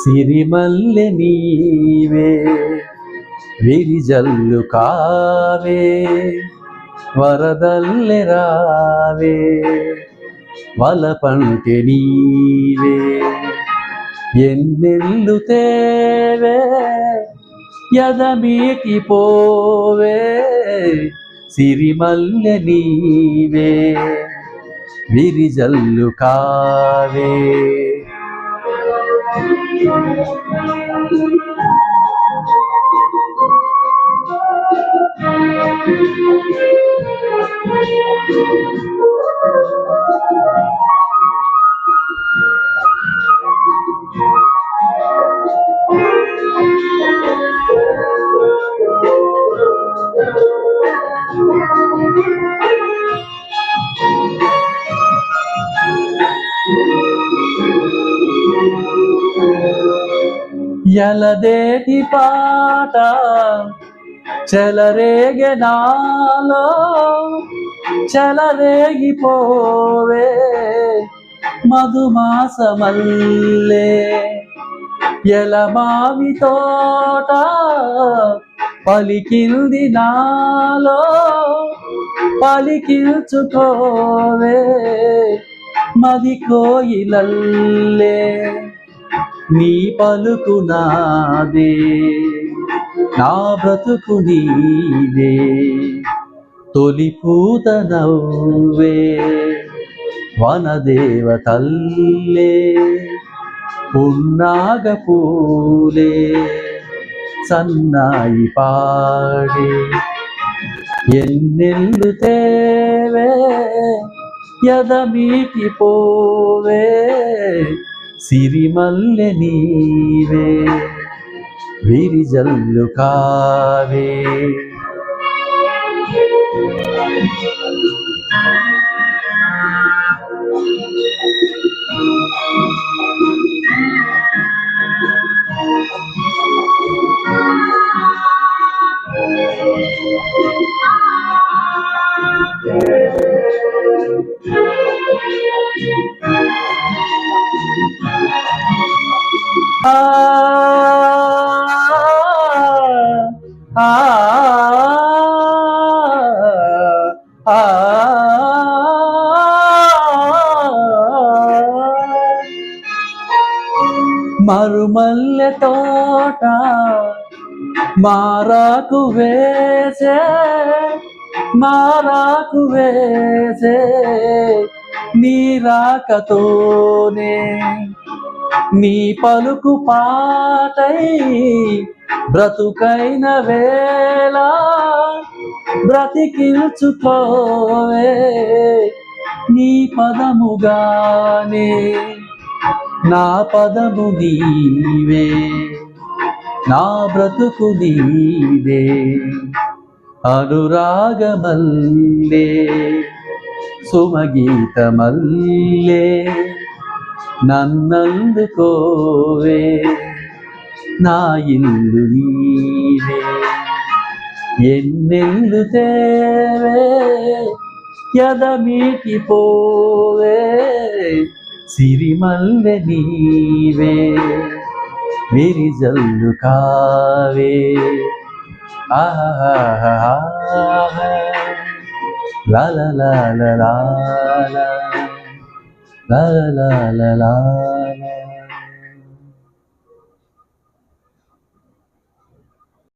సిరిమల్లె నీవే విరిజల్లు కావే వరదల్లె రావే వలపంటి నీవే. ఎన్నెల్లు తేవే? యదమీకి పోవే సిరిమల్లె నీవే? విరిజల్లు కావే? Thank you. ఎలదేటి పాట చెలరేగె నాలో చెలరేగిపోవే మధుమాసమల్లే ఎలమావి తోట పలికింది నాలో పలికిల్చుకోవే మది కోయిలల్లే. నీ పలుకు నాదే నా బ్రతుకు నీదే. తొలి పూత నవ్వే వనదేవ తల్లే పున్నాగ పూలే సన్నాయి పాడే. ఎన్నెల్లు తేవే యదమీటి పోవే సిరిమల్లె నీవే విరిజల్లు కావే Thank you. మరుమల్లె తోట మారాకు వేసే మారాకు వేసే నీరాకతోనే నీ పలుకు పాటై బ్రతుకైన వేళ బ్రతికిల్చుకోవే నీ పదముగానే. నా పదము నీవే నా బ్రతుకు నీవే అనురాగమల్లే సుమగీతమల్లే. నన్నందుకోవే నా ఇల్లు నీవే ఎన్నెల్లు తేవే ఎదమీటి పోవే సిరిమల్లె నీవే విరిజల్లు కావే ఆహా లా లా లా లా లా la la la la.